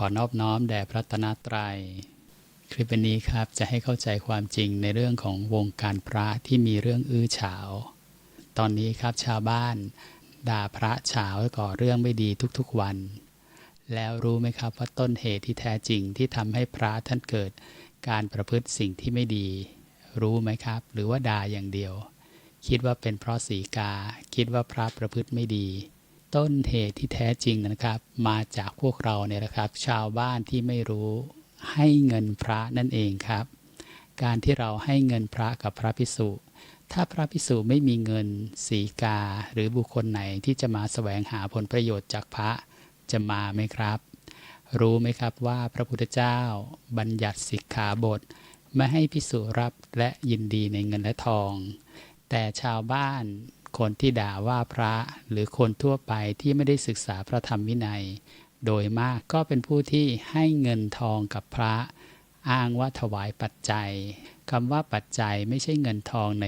ขอนอบน้อมแด่พระตนตรัย คลิปนี้ครับจะให้เข้าใจความจริงในเรื่องของวงการพระที่มีเรื่องอื้อฉาว ตอนนี้ครับชาวบ้าน ด่าพระเฉาวก่อเรื่องไม่ดีทุกๆวัน แล้วรู้ไหมครับว่าต้นเหตุที่แท้จริงที่ทำให้พระท่านเกิด การประพฤติสิ่งที่ไม่ดี รู้ไหมครับ หรือว่าด่าอย่างเดียว คิดว่าเป็นเพราะสีกา คิดว่าพระประพฤติไม่ดี ต้นเหตุที่แท้จริงนะครับ มาจากพวกเราเนี่ยนะครับ ชาวบ้านที่ไม่รู้ให้เงินพระนั่นเองครับ การที่เราให้เงินพระกับพระพิสุถ้าพระพิสุไม่มีเงินสีกา หรือบุคคลไหนที่จะมาแสวงหาผลประโยชน์จากพระจะมาไหมครับ รู้ไหมครับว่าพระพุทธเจ้าบัญญัติสิกขาบท ไม่ให้พิสุรับและยินดีในเงินและทอง แต่ชาวบ้าน คนที่ด่าว่าพระหรือคนทั่วไปที่ไม่ได้ศึกษาพระธรรมวินัย โดยมากก็เป็นผู้ที่ให้เงินทองกับพระ อ้างว่าถวายปัจจัยคำว่าปัจจัยไม่ใช่เงินทองใน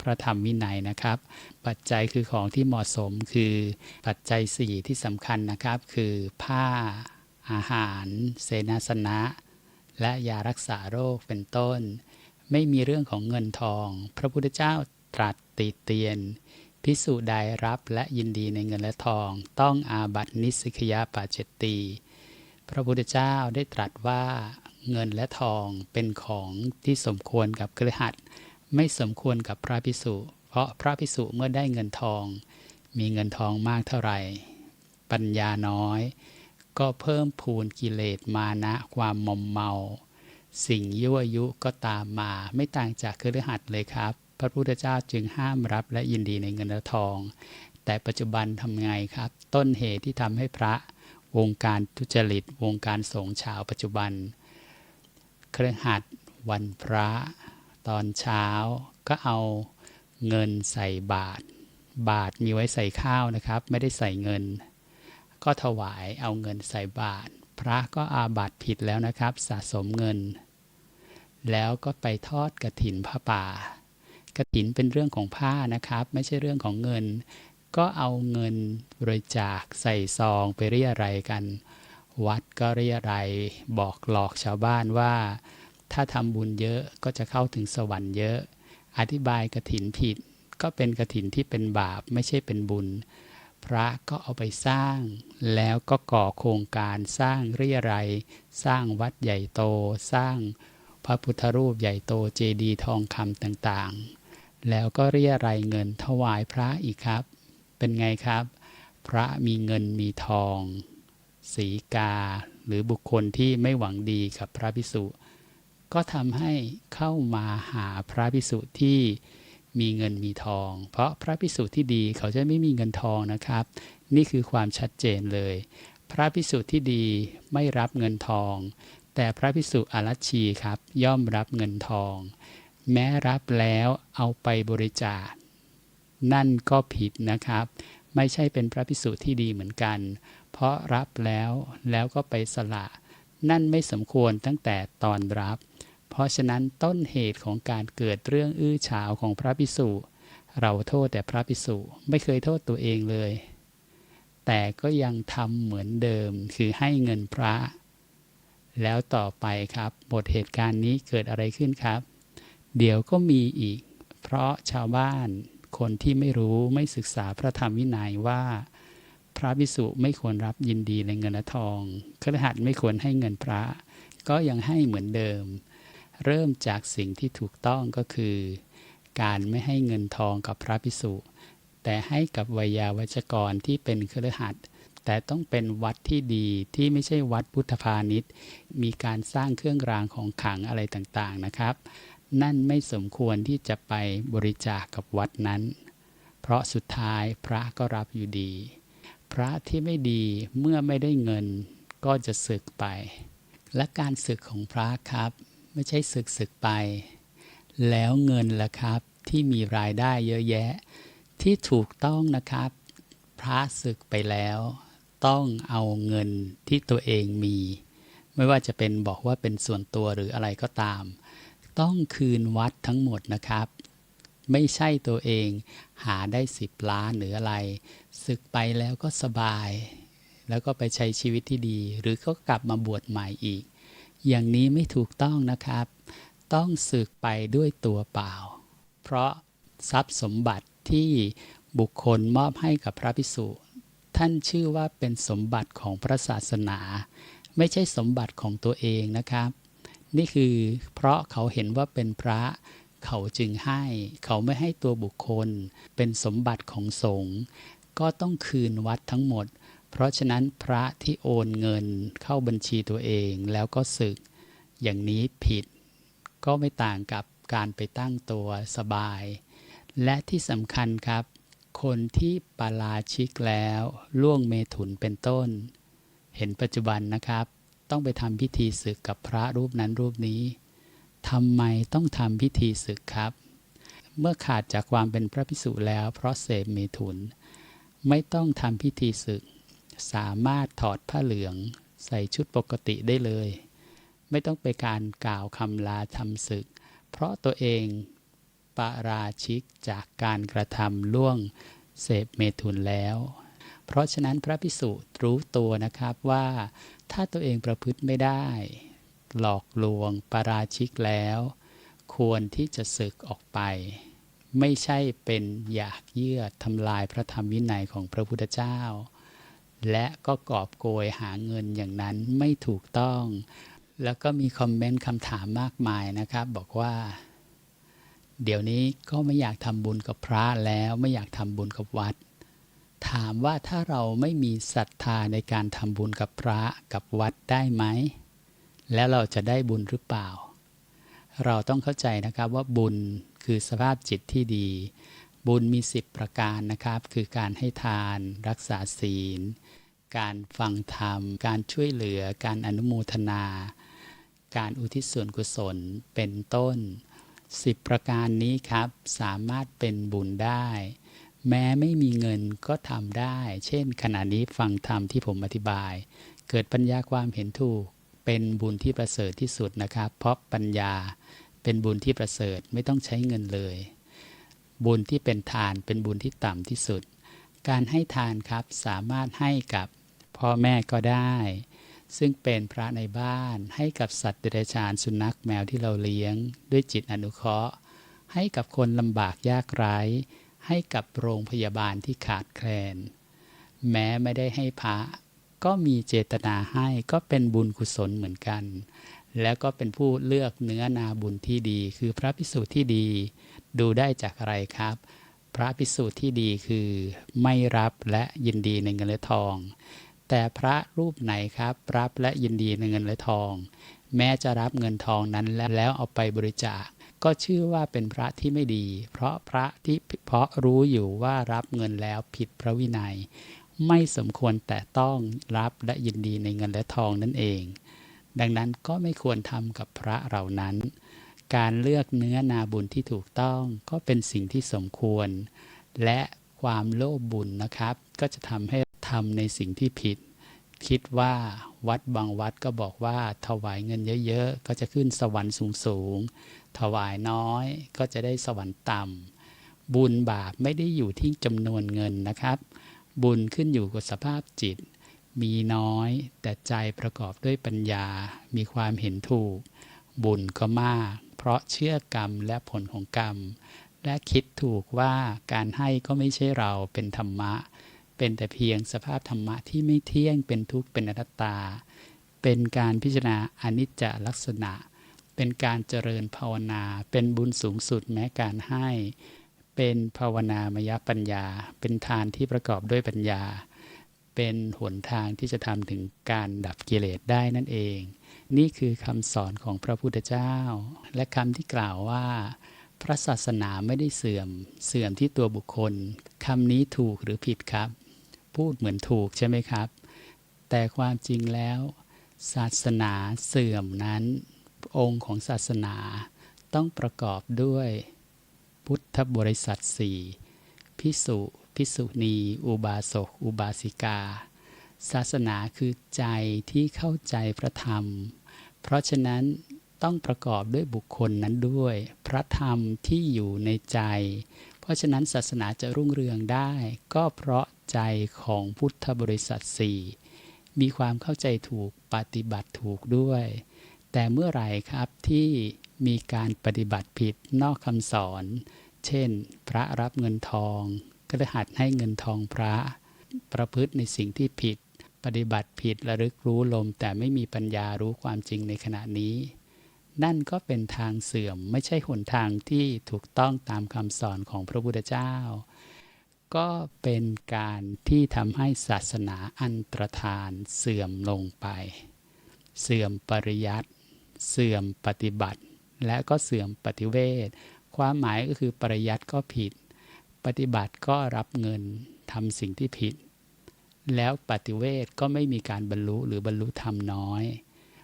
พระธรรมวินัยนะครับ ปัจจัยคือของที่เหมาะสมคือปัจจัยสี่ที่สำคัญนะครับ คือผ้า อาหาร เสนาสนะ และยารักษาโรคเป็นต้น ไม่มีเรื่องของเงินทอง พระพุทธเจ้าตรัสติเตียน พิสูจใดรับและยินดีในเงินและทอง ต้องอาบัตินิสิกยาปาเจตตี พระพุทธเจ้าได้ตรัสว่าเงินและทองเป็นของที่สมควรกับเครือขัดไม่สมควรกับพระพิสุเพราะพระพิสุเมื่อได้เงินทอง มีเงินทองมากเท่าไหร่ ปัญญาน้อย ก็เพิ่มพูนกิเลสมานะความมอมเมา สิ่งยั่วยุก็ตามมาไม่ต่างจากเครือขัดเลยครับ พระพุทธเจ้าจึงห้ามรับและยินดีในเงินและทอง แต่ปัจจุบันทำไงครับ ต้นเหตุที่ทำให้พระวงการทุจริต วงการสงฆ์ชาวปัจจุบัน เครือขัดวันพระตอนเช้าก็เอาเงินใส่บาท บาทมีไว้ใส่ข้าวนะครับ ไม่ได้ใส่เงิน ก็ถวายเอาเงินใส่บาท พระก็อาบัตผิดแล้วนะครับ สะสมเงิน แล้วก็ไปทอดกระถินผ้าป่า กระถินเป็นเรื่องของผ้านะครับ ไม่ใช่เรื่องของเงิน ก็เอาเงินบริจาคใส่ซองไปเรียอะไรยกัน วัดก็เรียอะไรยบอกหลอกชาวบ้านว่า ถ้าทำบุญเยอะก็จะเข้าถึงสวรรค์เยอะ อธิบายกระถินผิด ก็เป็นกระถินที่เป็นบาปไม่ใช่เป็นบุญ พระก็เอาไปสร้าง แล้วก็ก่อโครงการสร้างเรียอะไรยสร้างวัดใหญ่โตสร้างพระพุทธรูปใหญ่โตเจดีย์ทองคำต่างๆ แล้วก็เรียอะไรยเงินถวายพระอีกครับ เป็นไงครับ พระมีเงินมีทอง สีกา หรือบุคคลที่ไม่หวังดีกับพระพิสุก็ทำให้เข้ามาหาพระพิสุที่มีเงินมีทอง เพราะพระพิสุที่ดีเขาจะไม่มีเงินทองนะครับ นี่คือความชัดเจนเลย พระพิสุที่ดีไม่รับเงินทอง แต่พระพิสุอารัชชีครับ ย่อมรับเงินทอง แม้รับแล้วเอาไปบริจาค นั่นก็ผิดนะครับ ไม่ใช่เป็นพระพิสุที่ดีเหมือนกัน เพราะรับแล้วแล้วก็ไปสละ นั่นไม่สมควรตั้งแต่ตอนรับ เพราะฉะนั้นต้นเหตุของการเกิดเรื่องอื้อฉาวของพระพิสุเราโทษแต่พระพิสุไม่เคยโทษตัวเองเลย แต่ก็ยังทำเหมือนเดิมคือให้เงินพระ แล้วต่อไปครับ บทเหตุการณ์นี้เกิดอะไรขึ้นครับ เดี๋ยวก็มีอีก เพราะชาวบ้านคนที่ไม่รู้ไม่ศึกษาพระธรรมวินัยว่า พระพิสุไม่ควรรับยินดีในเงินและทองครหัสไม่ควรให้เงินพระ ก็ยังให้เหมือนเดิม เริ่มจากสิ่งที่ถูกต้องก็คือ การไม่ให้เงินทองกับพระพิสุแต่ให้กับวิยาวัจกรที่เป็นเครือขัดแต่ต้องเป็นวัดที่ดีที่ไม่ใช่วัดพุทธพาณิชย์ มีการสร้างเครื่องรางของขลังอะไรต่างๆนะครับ นั่นไม่สมควรที่จะไปบริจาคกับวัดนั้น เพราะสุดท้ายพระก็รับอยู่ดี พระที่ไม่ดีเมื่อไม่ได้เงินก็จะสึกไป และการศึกของพระครับ ไม่ใช่ศึกศึกไป แล้วเงินล่ะครับที่มีรายได้เยอะแยะ ที่ถูกต้องนะครับ พระศึกไปแล้ว ต้องเอาเงินที่ตัวเองมี ไม่ว่าจะเป็นบอกว่าเป็นส่วนตัวหรืออะไรก็ตาม ต้องคืนวัดทั้งหมดนะครับ ไม่ใช่ตัวเองหาได้สิบล้านหรืออะไรศึกไปแล้วก็สบาย แล้วก็ไปใช้ชีวิตที่ดี หรือก็กลับมาบวชใหม่อีก อย่างนี้ไม่ถูกต้องนะครับ ต้องสึกไปด้วยตัวเปล่า เพราะทรัพย์สมบัติที่บุคคลมอบให้กับพระภิกษุท่านชื่อว่าเป็นสมบัติของพระศาสนา ไม่ใช่สมบัติของตัวเองนะครับ นี่คือเพราะเขาเห็นว่าเป็นพระเขาจึงให้ เขาไม่ให้ตัวบุคคล เป็นสมบัติของสงฆ์ก็ต้องคืนวัดทั้งหมด เพราะฉะนั้นพระที่โอนเงินเข้าบัญชีตัวเองแล้วก็สึก อย่างนี้ผิด ก็ไม่ต่างกับการไปตั้งตัวสบาย และที่สำคัญครับ คนที่ปาราชิกแล้วล่วงเมถุนเป็นต้น เห็นปัจจุบันนะครับ ต้องไปทำพิธีศึกกับพระรูปนั้นรูปนี้ทำไมต้องทำพิธีศึกครับ เมื่อขาดจากความเป็นพระภิกษุแล้ว เพราะเสพเมถุน ไม่ต้องทำพิธีศึก สามารถถอดผ้าเหลือง ใส่ชุดปกติได้เลย ไม่ต้องไปการกล่าวคำลาทำศึก เพราะตัวเองปาราชิกจากการกระทำล่วงเสพเมถุนแล้ว เพราะฉะนั้นพระภิกษุรู้ตัวนะครับว่า ถ้าตัวเองประพฤติไม่ได้ หลอกลวงปาราชิกแล้ว ควรที่จะศึกออกไป ไม่ใช่เป็นอยากเยื่อทำลายพระธรรมวินัยของพระพุทธเจ้า และก็กอบโกยหาเงินอย่างนั้นไม่ถูกต้อง แล้วก็มีคอมเมนต์คำถามมากมายนะครับ บอกว่า เดี๋ยวนี้ก็ไม่อยากทำบุญกับพระแล้วไม่อยากทำบุญกับวัด ถามว่าถ้าเราไม่มีศรัทธาในการทำบุญกับพระกับวัดได้ไหม แล้วเราจะได้บุญหรือเปล่า เราต้องเข้าใจนะครับว่าบุญคือสภาพจิตที่ดี บุญมี 10 ประการนะครับ คือการให้ทาน รักษาศีล การฟังธรรม การช่วยเหลือ การอนุโมทนา การอุทิศส่วนกุศลเป็นต้น 10 ประการนี้ครับสามารถเป็นบุญได้ แม้ไม่มีเงินก็ทำได้ เช่น ขณะนี้ฟังธรรมที่ผมอธิบาย เกิดปัญญาความเห็นถูก เป็นบุญที่ประเสริฐที่สุดนะครับ เพราะปัญญาเป็นบุญที่ประเสริฐไม่ต้องใช้เงินเลย บุญที่เป็นทานเป็นบุญที่ต่ำที่สุด การให้ทานครับสามารถให้กับพ่อแม่ก็ได้ ซึ่งเป็นพระในบ้านให้กับสัตว์เดรัจฉานสุนัขแมวที่เราเลี้ยง ด้วยจิตอนุเคราะห์ ให้กับคนลำบากยากไร้ ให้กับโรงพยาบาลที่ขาดแคลน แม้ไม่ได้ให้พระก็มีเจตนาให้ก็เป็นบุญกุศลเหมือนกัน แล้วก็เป็นผู้เลือกเนื้อนาบุญที่ดี คือพระพิสุที่ดี ดูได้จากอะไรครับ พระพิสุที่ดีคือไม่รับและยินดีในเงินและทอง แต่พระรูปไหนครับ รับและยินดีในเงินและทอง แม้จะรับเงินทองนั้นแล้วเอาไปบริจาค ก็ชื่อว่าเป็นพระที่ไม่ดี เพราะพระที่เพราะรู้อยู่ว่ารับเงินแล้วผิดพระวินัย ไม่สมควรแต่ต้องรับและยินดีในเงินและทองนั่นเอง ดังนั้นก็ไม่ควรทำกับพระเหล่านั้น การเลือกเนื้อนาบุญที่ถูกต้องก็เป็นสิ่งที่สมควร และความโลภบุญนะครับ ก็จะทำให้ทำในสิ่งที่ผิด คิดว่าวัดบางวัดก็บอกว่าถวายเงินเยอะ ๆ ก็จะขึ้นสวรรค์สูง ถวายน้อยก็จะได้สวรรค์ต่ำบุญบาปไม่ได้อยู่ที่จำนวนเงินนะครับ บุญขึ้นอยู่กับสภาพจิต มีน้อย แต่ใจประกอบด้วยปัญญา มีความเห็นถูก บุญก็มาก เพราะเชื่อกรรมและผลของกรรม และคิดถูกว่าการให้ก็ไม่ใช่เราเป็นธรรมะ เป็นแต่เพียงสภาพธรรมะที่ไม่เที่ยงเป็นทุกข์เป็นอนัตตา เป็นการพิจารณาอนิจจลักษณะ เป็นการเจริญภาวนา เป็นบุญสูงสุดแม้การให้ เป็นภาวนามยปัญญา เป็นทานที่ประกอบด้วยปัญญา เป็นหนทางที่จะทำถึงการดับกิเลสได้นั่นเอง นี่คือคำสอนของพระพุทธเจ้า และคำที่กล่าวว่า พระศาสนาไม่ได้เสื่อม เสื่อมที่ตัวบุคคลคำนี้ถูกหรือผิดครับ พูดเหมือนถูกใช่ไหมครับ แต่ความจริงแล้ว ศาสนาเสื่อมนั้น องค์ของศาสนา ต้องประกอบด้วยพุทธบริษัทสี่พิสุพิสุณี อุบาสก อุบาสิกา ศาสนาคือใจที่เข้าใจพระธรรม เพราะฉะนั้นต้องประกอบด้วยบุคคลนั้นด้วย พระธรรมที่อยู่ในใจ เพราะฉะนั้นศาสนาจะรุ่งเรืองได้ ก็เพราะใจของพุทธบริษัทสี่มีความเข้าใจถูกปฏิบัติถูกด้วย แต่เมื่อไหร่ครับที่มีการปฏิบัติผิดนอกคำสอน เช่น พระรับเงินทองก็ได้หัดให้เงินทองพระ ประพฤติในสิ่งที่ผิด ปฏิบัติผิดระลึกรู้ลม แต่ไม่มีปัญญารู้ความจริงในขณะนี้ นั่นก็เป็นทางเสื่อมไม่ใช่หนทางที่ถูกต้องตามคำสอนของพระพุทธเจ้า ก็เป็นการที่ทำให้ศาสนาอันตรธานเสื่อมลงไป เสื่อมปริยัติ เสื่อมปฏิบัติ และก็เสื่อมปฏิเวทความหมายก็คือปริยัติก็ผิด ปฏิบัติก็รับเงินทำสิ่งที่ผิด แล้วปฏิเวทก็ไม่มีการบรรลุหรือบรรลุธรรมน้อย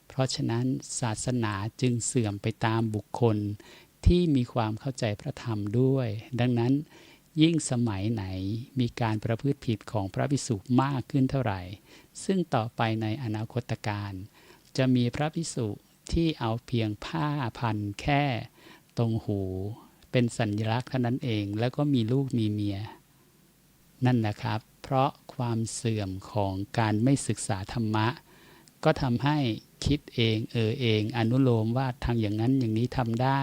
เพราะฉะนั้นศาสนาจึงเสื่อมไปตามบุคคลที่มีความเข้าใจพระธรรมด้วย ดังนั้นยิ่งสมัยไหนมีการประพฤติผิดของพระภิกษุมากขึ้นเท่าไหร่ ซึ่งต่อไปในอนาคตการ จะมีพระภิกษุ ที่เอาเพียงผ้าพันแค่ตรงหู เป็นสัญลักษณ์เท่านั้นเอง แล้วก็มีลูกมีเมีย นั่นนะครับ เพราะความเสื่อมของการไม่ศึกษาธรรมะ ก็ทำให้คิดเองเออเอง อนุโลมว่าทางอย่างนั้นอย่างนี้ทำได้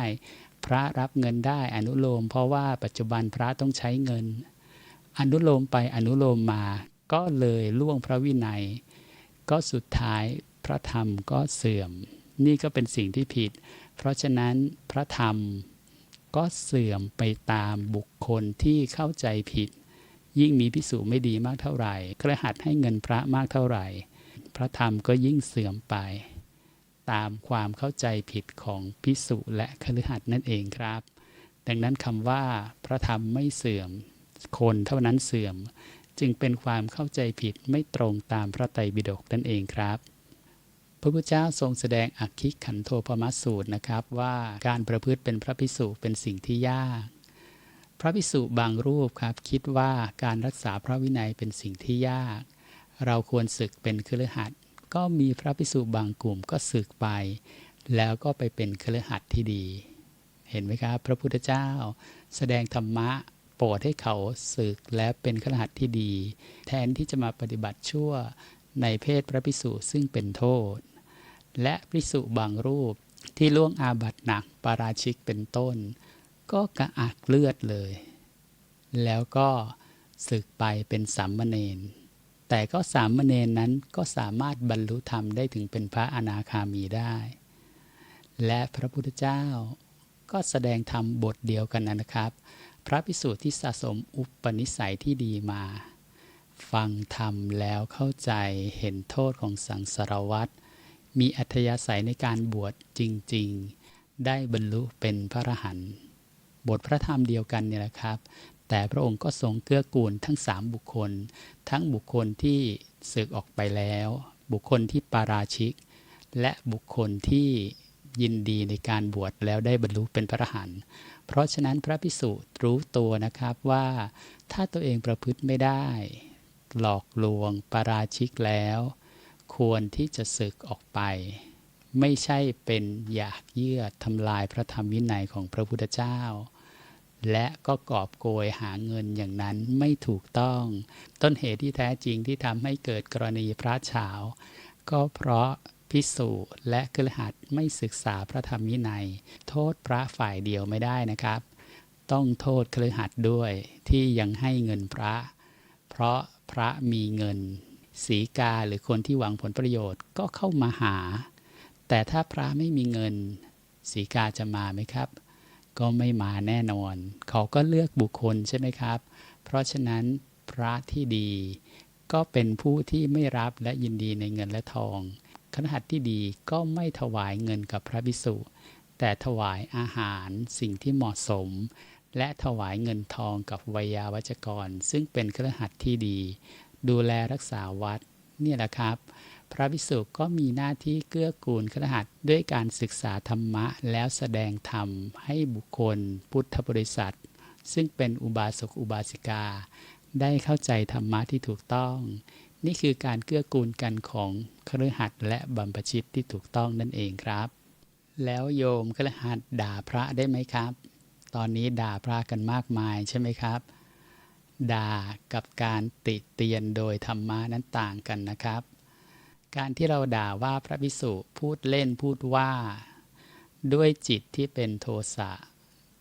พระรับเงินได้อนุโลม เพราะว่าปัจจุบันพระต้องใช้เงิน อนุโลมไปอนุโลมมา ก็เลยล่วงพระวินัย ก็สุดท้ายพระธรรมก็เสื่อม นี่ก็เป็นสิ่งที่ผิด เพราะฉะนั้นพระธรรมก็เสื่อมไปตามบุคคลที่เข้าใจผิด ยิ่งมีพิสูจไม่ดีมากเท่าไหร่ กระหัดให้เงินพระมากเท่าไหร่ พระธรรมก็ยิ่งเสื่อมไป ตามความเข้าใจผิดของพิสุและคฤหัสนั่นเองครับ ดังนั้นคำว่าพระธรรมไม่เสื่อม คนเท่านั้นเสื่อม จึงเป็นความเข้าใจผิดไม่ตรงตามพระไตรปิฎกนั่นเองครับ พระพุทธเจ้าทรงแสดงอักขิขันโทปมัสสูตรนะครับว่าการประพฤติเป็นพระภิกษุเป็นสิ่งที่ยาก พระภิกษุบางรูปครับคิดว่าการรักษาพระวินัยเป็นสิ่งที่ยาก เราควรศึกเป็นคฤหัสถ์ก็มีพระภิกษุบางกลุ่มก็ศึกไป แล้วก็ไปเป็นคฤหัสถ์ที่ดี เห็นไหมครับ พระพุทธเจ้า แสดงธรรมะโปรดให้เขาศึกและเป็นคฤหัสถ์ที่ดี แทนที่จะมาปฏิบัติชั่วในเพศพระภิกษุซึ่งเป็นโทษ และภิกษุบางรูปที่ล่วงอาบัติหนักปาราชิกเป็นต้น ก็กระอักเลือดเลย แล้วก็ศึกไปเป็นสามเณรแต่ก็สามเณรนั้นก็สามารถบรรลุธรรมได้ถึงเป็นพระอนาคามีได้ และพระพุทธเจ้าก็แสดงธรรมบทเดียวกันนะครับ พระภิกษุที่สะสมอุปนิสัยที่ดีมา ฟังธรรมแล้วเข้าใจเห็นโทษของสังสารวัตร มีอัธยาศัยในการบวชจริง ๆ ได้บรรลุเป็นพระอรหันต์บทพระธรรมเดียวกันเนี่ยแหละครับ แต่พระองค์ก็ทรงเกื้อกูลทั้งสามบุคคล ทั้งบุคคลที่ศึกออกไปแล้ว บุคคลที่ปาราชิก และบุคคลที่ยินดีในการบวชแล้วได้บรรลุเป็นพระอรหันต์เพราะฉะนั้นพระพิสุรู้ตัวนะครับว่าถ้าตัวเองประพฤติไม่ได้ หลอกลวงปาราชิกแล้ว ควรที่จะศึกออกไป ไม่ใช่เป็นอยากเยื่อทำลายพระธรรมวินัยของพระพุทธเจ้า และก็กอบโกยหาเงินอย่างนั้นไม่ถูกต้อง ต้นเหตุที่แท้จริงที่ทำให้เกิดกรณีพระเฉาก็เพราะพิสูจและคฤหัสไม่ศึกษาพระธรรมวินัย โทษพระฝ่ายเดียวไม่ได้นะครับ ต้องโทษคฤหัสด้วยที่ยังให้เงินพระ เพราะพระมีเงิน สีกาหรือคนที่หวังผลประโยชน์ก็เข้ามาหา แต่ถ้าพระไม่มีเงิน สีกาจะมาไหมครับ ก็ไม่มาแน่นอน เขาก็เลือกบุคคลใช่ไหมครับ เพราะฉะนั้นพระที่ดี ก็เป็นผู้ที่ไม่รับและยินดีในเงินและทองคณหัสที่ดีก็ไม่ถวายเงินกับพระภิกษุ แต่ถวายอาหารสิ่งที่เหมาะสม และถวายเงินทองกับวิยาวัจกร ซึ่งเป็นครหัสที่ดี ดูแลรักษาวัดนี่แหละครับ พระภิกษุก็มีหน้าที่เกื้อกูลครหัสด้วยการศึกษาธรรมะแล้วแสดงธรรมให้บุคคลพุทธบริษัท ซึ่งเป็นอุบาสกอุบาสิกา ได้เข้าใจธรรมะที่ถูกต้อง นี่คือการเกื้อกูลกันของคฤหัสและบัมพชิตที่ถูกต้องนั่นเองครับ แล้วโยมคฤหัสด่าพระได้ไหมครับ ตอนนี้ด่าพระกันมากมายใช่ไหมครับ ด่ากับการติเตียนโดยธรรมะนั้นต่างกันนะครับ การที่เราด่าว่าพระภิกษุพูดเล่นพูดว่า ด้วยจิตที่เป็นโทสะ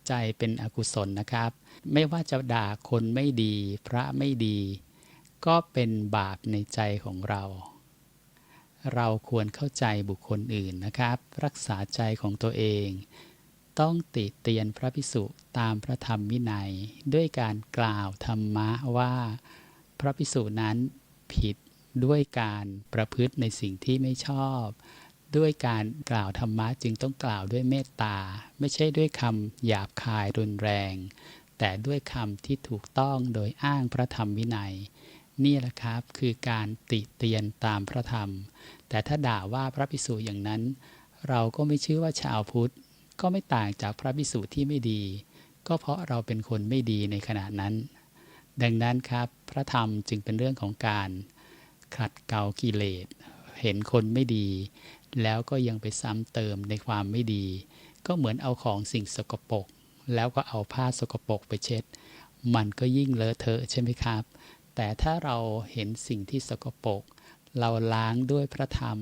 ใจเป็นอกุศลนะครับ ไม่ว่าจะด่าคนไม่ดี พระไม่ดี ก็เป็นบาปในใจของเรา เราควรเข้าใจบุคคลอื่นนะครับ รักษาใจของตัวเอง ต้องติเตียนพระภิกษุตามพระธรรมวินัย ด้วยการกล่าวธรรมะว่า พระภิกษุนั้นผิดด้วยการประพฤติในสิ่งที่ไม่ชอบ ด้วยการกล่าวธรรมะจึงต้องกล่าวด้วยเมตตา ไม่ใช่ด้วยคำหยาบคายรุนแรง แต่ด้วยคำที่ถูกต้องโดยอ้างพระธรรมวินัย นี่แหละครับคือการติเตียนตามพระธรรม แต่ถ้าด่าว่าพระภิกษุอย่างนั้น เราก็ไม่ชื่อว่าชาวพุทธ ก็ไม่ต่างจากพระภิกษุที่ไม่ดี ก็เพราะเราเป็นคนไม่ดีในขณะนั้น ดังนั้นครับ พระธรรมจึงเป็นเรื่องของการขัดเกลากิเลส เห็นคนไม่ดี แล้วก็ยังไปซ้ำเติมในความไม่ดี ก็เหมือนเอาของสิ่งสกปรกแล้วก็เอาผ้าสกปรกไปเช็ด มันก็ยิ่งเลอะเทอะใช่ไหมครับ แต่ถ้าเราเห็นสิ่งที่สกปรกเราล้างด้วยพระธรรม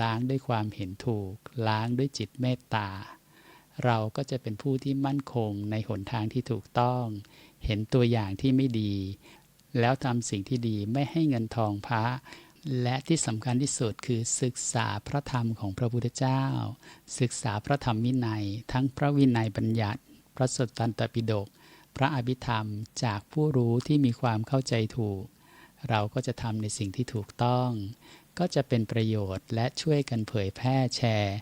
ล้างด้วยความเห็นถูก ล้างด้วยจิตเมตตา เราก็จะเป็นผู้ที่มั่นคงในหนทางที่ถูกต้อง เห็นตัวอย่างที่ไม่ดี แล้วทำสิ่งที่ดีไม่ให้เงินทองพระ และที่สำคัญที่สุดคือศึกษาพระธรรมของพระพุทธเจ้า ศึกษาพระธรรมวินัย ทั้งพระวินัยบัญญัติ พระสุตตันตปิฎกพระอภิธรรมจากผู้รู้ที่มีความเข้าใจถูก เราก็จะทำในสิ่งที่ถูกต้อง ก็จะเป็นประโยชน์และช่วยกันเผยแพร่แชร์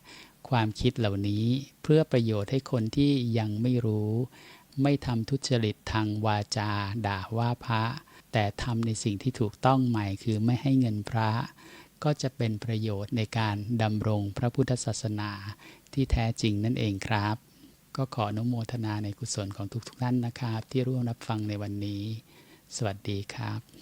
ความคิดเหล่านี้เพื่อประโยชน์ให้คนที่ยังไม่รู้ ไม่ทำทุจริตทางวาจา ด่าว่าพระ แต่ทำในสิ่งที่ถูกต้องใหม่คือไม่ให้เงินพระ ก็จะเป็นประโยชน์ในการดำรงพระพุทธศาสนาที่แท้จริงนั่นเองครับ ก็ขออนุโมทนาในกุศลของทุกๆท่านนะครับ ที่ร่วมรับฟังในวันนี้ สวัสดีครับ